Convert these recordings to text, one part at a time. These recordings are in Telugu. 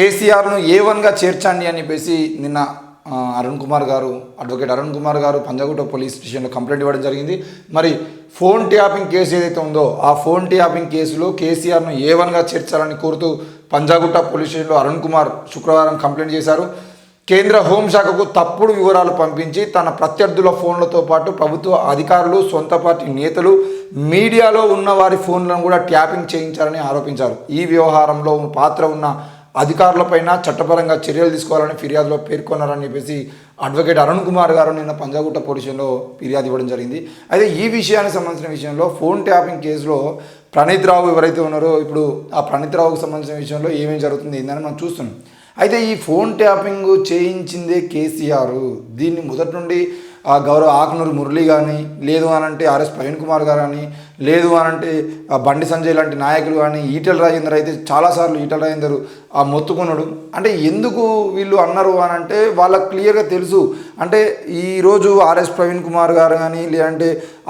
కేసీఆర్ను ఏ వన్గా చేర్చండి అని చెప్పేసి నిన్న అరుణ్ కుమార్ గారు అడ్వకేట్ అరుణ్ కుమార్ గారు పంజాగుట్ట పోలీస్ స్టేషన్లో కంప్లైంట్ ఇవ్వడం జరిగింది. మరి ఫోన్ ట్యాపింగ్ కేసు ఏదైతే ఉందో ఆ ఫోన్ ట్యాపింగ్ కేసులో కేసీఆర్ను ఏ వన్గా చేర్చాలని కోరుతూ పంజాగుట్ట పోలీస్ స్టేషన్లో అరుణ్ కుమార్ శుక్రవారం కంప్లైంట్ చేశారు. కేంద్ర హోంశాఖకు తప్పుడు వివరాలు పంపించి తన ప్రత్యర్థుల ఫోన్లతో పాటు ప్రభుత్వ అధికారులు సొంత పార్టీ నేతలు మీడియాలో ఉన్న వారి ఫోన్లను కూడా ట్యాపింగ్ చేయించారని ఆరోపించారు. ఈ వ్యవహారంలో పాత్ర ఉన్న అధికారులపైన చట్టపరంగా చర్యలు తీసుకోవాలని ఫిర్యాదులో పేర్కొన్నారని చెప్పేసి అడ్వకేట్ అరుణ్ కుమార్ గారు నిన్న పంజాగుట్ట పోలీసులో ఫిర్యాదు ఇవ్వడం జరిగింది. అయితే ఈ విషయానికి సంబంధించిన విషయంలో ఫోన్ ట్యాపింగ్ కేసులో ప్రణీత్ రావు ఎవరైతే ఉన్నారో ఇప్పుడు ఆ ప్రణీత్ రావుకు సంబంధించిన విషయంలో ఏమేమి జరుగుతుంది ఏందని మనం చూస్తున్నాం. అయితే ఈ ఫోన్ ట్యాపింగ్ చేయించిందే కేసీఆర్. దీన్ని మొదటి నుండి ఆ గౌరవ ఆకునూరు మురళి కానీ లేదు అని అంటే ఆర్ఎస్ ప్రవీణ్ కుమార్ గారు కానీ లేదు అనంటే ఆ బండి సంజయ్ లాంటి నాయకులు కానీ ఈటల రాజేందర్ అయితే చాలాసార్లు ఈటెల రాజేందర్ ఆ మొత్తుకున్నాడు. అంటే ఎందుకు వీళ్ళు అన్నారు అని అంటే వాళ్ళకి క్లియర్గా తెలుసు. అంటే ఈరోజు ఆర్ఎస్ ప్రవీణ్ కుమార్ గారు కానీ లేదంటే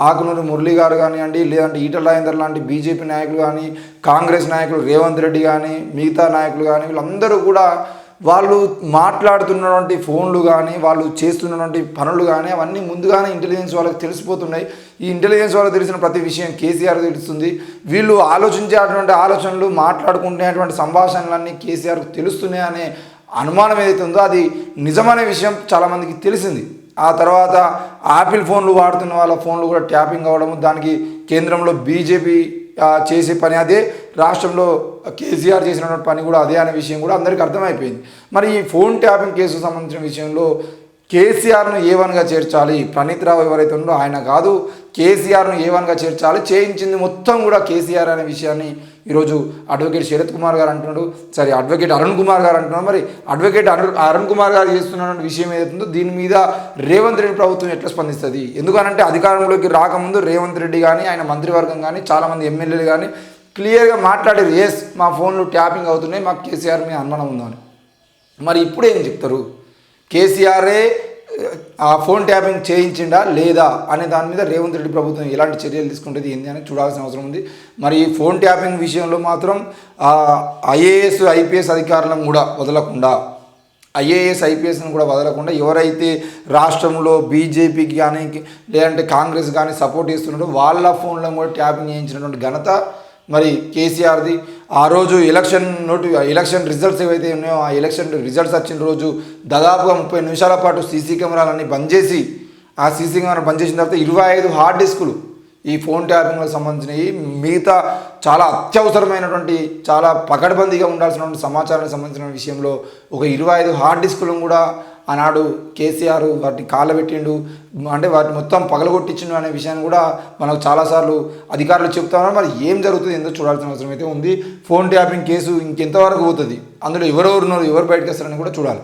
ఆకునూరు మురళి గారు కానివ్వండి లేదంటే ఈటల రాజేందర్ లాంటి బీజేపీ నాయకులు కానీ కాంగ్రెస్ నాయకులు రేవంత్ రెడ్డి కానీ మిగతా నాయకులు కానీ వీళ్ళందరూ కూడా వాళ్ళు మాట్లాడుతున్నటువంటి ఫోన్లు కానీ వాళ్ళు చేస్తున్నటువంటి పనులు కానీ అవన్నీ ముందుగానే ఇంటెలిజెన్స్ వాళ్ళకి తెలిసిపోతున్నాయి. ఈ ఇంటెలిజెన్స్ వాళ్ళకి తెలిసిన ప్రతి విషయం కేసీఆర్ తెలుస్తుంది. వీళ్ళు ఆలోచించేటువంటి ఆలోచనలు మాట్లాడుకునేటువంటి సంభాషణలన్నీ కేసీఆర్కు తెలుస్తున్నాయి అనే అనుమానం ఏదైతే ఉందో అది నిజమనే విషయం చాలామందికి తెలిసింది. ఆ తర్వాత ఆపిల్ ఫోన్లు వాడుతున్న వాళ్ళ ఫోన్లు కూడా ట్యాపింగ్ అవ్వడము దానికి కేంద్రంలో బీజేపీ చేసే పని అదే. రాష్ట్రంలో కేసీఆర్ చేసినటువంటి పని కూడా అదే అనే విషయం కూడా అందరికీ అర్థమైపోయింది. మరి ఈ ఫోన్ ట్యాపింగ్ కేసుకు సంబంధించిన విషయంలో కేసీఆర్ను ఏ వన్గా చేర్చాలి? ప్రణీత్ రావు ఎవరైతే ఉందో ఆయన కాదు. కేసీఆర్ను ఏ వన్గా చేర్చాలి? చేయించింది మొత్తం కూడా కేసీఆర్ అనే విషయాన్ని ఈరోజు అడ్వకేట్ శరత్ కుమార్ గారు అంటున్నాడు. సరే అడ్వకేట్ అరుణ్ కుమార్ గారు అంటున్నాడు. మరి అడ్వకేట్ అరుణ్ అరుణ్ కుమార్ గారు చేస్తున్న విషయం ఏదైతుందో దీని మీద రేవంత్ రెడ్డి ప్రభుత్వం ఎట్లా స్పందిస్తుంది? ఎందుకనంటే అధికారంలోకి రాకముందు రేవంత్ రెడ్డి కానీ ఆయన మంత్రివర్గం కానీ చాలామంది ఎమ్మెల్యేలు కానీ క్లియర్గా మాట్లాడారు ఎస్ మా ఫోన్లు ట్యాపింగ్ అవుతున్నాయి మాకు కేసీఆర్ మీద అనుమానం ఉందని. మరి ఇప్పుడు ఏం చెప్తారు? కేసీఆరే ఆ ఫోన్ ట్యాపింగ్ చేయించిండా లేదా అనే దాని మీద రేవంత్ రెడ్డి ప్రభుత్వం ఎలాంటి చర్యలు తీసుకుంటుంది ఏంది అని చూడాల్సిన అవసరం ఉంది. మరి ఈ ఫోన్ ట్యాపింగ్ విషయంలో మాత్రం ఐఏఎస్ ఐపీఎస్ అధికారులను కూడా వదలకుండా ఐఏఎస్ ఐపీఎస్ని కూడా వదలకుండా ఎవరైతే రాష్ట్రంలో బీజేపీకి కానీ లేదంటే కాంగ్రెస్ కానీ సపోర్ట్ చేస్తున్నారో వాళ్ళ ఫోన్లను కూడా ట్యాపింగ్ చేయించినటువంటి ఘనత మరి కేసీఆర్ది. ఆ రోజు ఎలక్షన్ నోటి ఎలక్షన్ రిజల్ట్స్ ఏవైతే ఉన్నాయో ఆ ఎలక్షన్ రిజల్ట్స్ వచ్చిన రోజు దాదాపుగా ముప్పై నిమిషాల పాటు సీసీ కెమెరాలన్నీ బంద్ చేసి ఆ సీసీ కెమెరా బంద్ చేసిన తర్వాత ఇరవై ఐదు హార్డ్ డిస్కులు ఈ ఫోన్ ట్యాపింగ్లకు సంబంధించినవి మిగతా చాలా అత్యవసరమైనటువంటి చాలా పకడ్బందీగా ఉండాల్సినటువంటి సమాచారానికి సంబంధించిన విషయంలో ఒక ఇరవై ఐదు హార్డ్ డిస్కులను కూడా ఆనాడు కేసీఆర్ వాటిని కాలబెట్టిండు అంటే వాటిని మొత్తం పగలగొట్టించిండు అనే విషయాన్ని కూడా మనకు చాలాసార్లు అధికారులు చెప్తా మరి ఏం జరుగుతుంది ఎందుకు చూడాల్సిన అవసరం అయితే ఉంది. ఫోన్ ట్యాపింగ్ కేసు ఇంకెంతవరకు పోతుంది? అందులో ఎవరెవరు ఉన్నారు ఎవరు బయటకు వస్తారని కూడా చూడాలి.